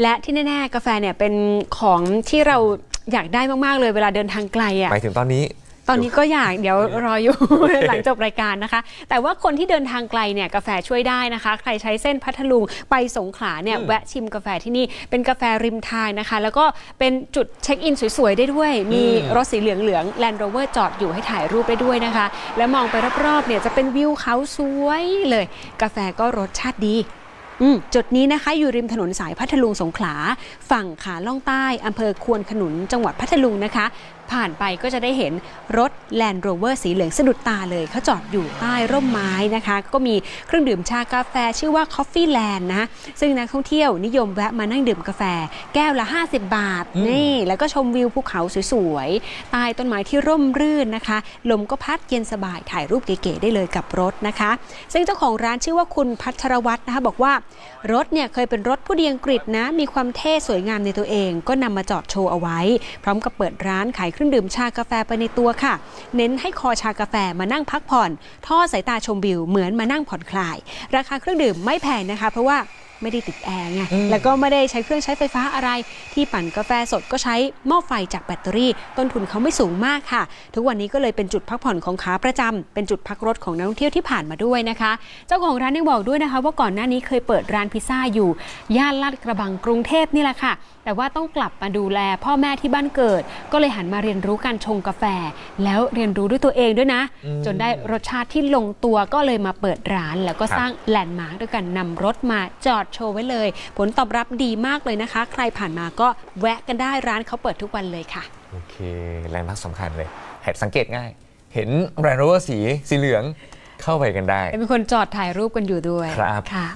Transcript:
และที่แน่ๆกาแฟเนี่ยเป็นของที่เราอยากได้มากๆเลยเวลาเดินทางไกลอะหมายถึงตอนนี้ตอนนี้ก็อยากเดี๋ยวรออยู่ หลังจบรายการนะคะ แต่ว่าคนที่เดินทางไกลเนี่ยกาแฟช่วยได้นะคะ ใครใช้เส้นพัทลุงไปสงขลาเนี่ยอืมแวะชิมกาแฟที่นี่เป็นกาแฟริมทางนะคะ แล้วก็เป็นจุดเช็คอินสวยๆได้ด้วย มีอืมรถสีเหลืองๆ Land Rover จอดอยู่ให้ถ่ายรูปได้ด้วยนะคะ แล้วมองไปรอบๆเนี่ยจะเป็นวิวเขาสวยเลย กาแฟก็รสชาติดีอืม จุดนี้นะคะอยู่ริมถนนสายพัทลุงสงขลา ฝั่งขาล่องใต้อำเภอควนขนุนจังหวัดพัทลุงนะคะ ผ่านไปก็จะได้เห็นรถ Land Rover สีเหลืองสะดุดตาเลยเขาจอดอยู่ใต้ร่มไม้นะคะ ก็มีเครื่องดื่มชากาแฟชื่อว่า Coffee Land นะ ซึ่งนักท่องเที่ยวนิยมแวะมานั่งดื่มกาแฟ แก้วละ 50 บาทอืมนี่ แล้วก็ชมวิวภูเขาสวยๆใต้ต้นไม้ที่ร่มรื่นนะคะ ลมก็พัดเย็นสบายถ่ายรูปเก๋ๆได้เลยกับรถนะคะ ซึ่งเจ้าของร้านชื่อว่าคุณพัทรวัฒน์นะคะบอกว่ารถเนี่ยเคยเป็นรถผู้ดีอังกฤษนะ มีความเท่สวยงามในตัวเอง ก็นำมาจอดโชว์เอาไว้ พร้อมกับเปิดร้านขายเครื่องื่องดื่มชากาแฟไปในตัวค่ะ เน้นให้คอชากาแฟมานั่งพักผ่อนทอดสายตาชมวิวเหมือนมานั่งผ่อนคลาย ราคาเครื่องดื่มไม่แพงนะคะ เพราะว่า ไม่ได้ติดแอร์ไงอืมแล้วก็ไม่ได้ใช้เครื่องใช้ไฟฟ้าอะไร ที่ปั่นกาแฟสดก็ใช้หม้อไฟจากแบตเตอรี่ ต้นทุนเขาไม่สูงมากค่ะ ทุกวันนี้ก็เลยเป็นจุดพักผ่อนของขาประจำเป็นจุดพักรถของนักท่องเที่ยวที่ผ่านมาด้วยนะคะ เจ้าของร้านยังบอกด้วยนะคะ ว่าก่อนหน้านี้เคยเปิดร้านพิซซ่าอยู่ย่านลาดกระบังกรุงเทพนี่แหละค่ะ แต่ว่าต้องกลับมาดูแลพ่อแม่ที่บ้านเกิด ก็เลยหันมาเรียนรู้การชงกาแฟ แล้วเรียนรู้ด้วยตัวเองด้วยนะอืมจนได้รสชาติที่ลงตัวก็เลยมาเปิดร้าน แล้วก็ครับสร้างแลนด์มาร์กด้วยการนำรถมาจอดโชว์ไว้เลย ผลตอบรับดีมากเลยนะคะ ใครผ่านมาก็แวะกันได้ร้านเขาเปิดทุกวันเลยค่ะ โอเค แลนด์มาร์คสำคัญเลยเห็นสังเกตง่าย เห็นแบรนด์โรเวอร์สีสีเหลืองเข้าไปกันได้ เป็นคนจอดถ่ายรูปกันอยู่ด้วยครับ ค่ะ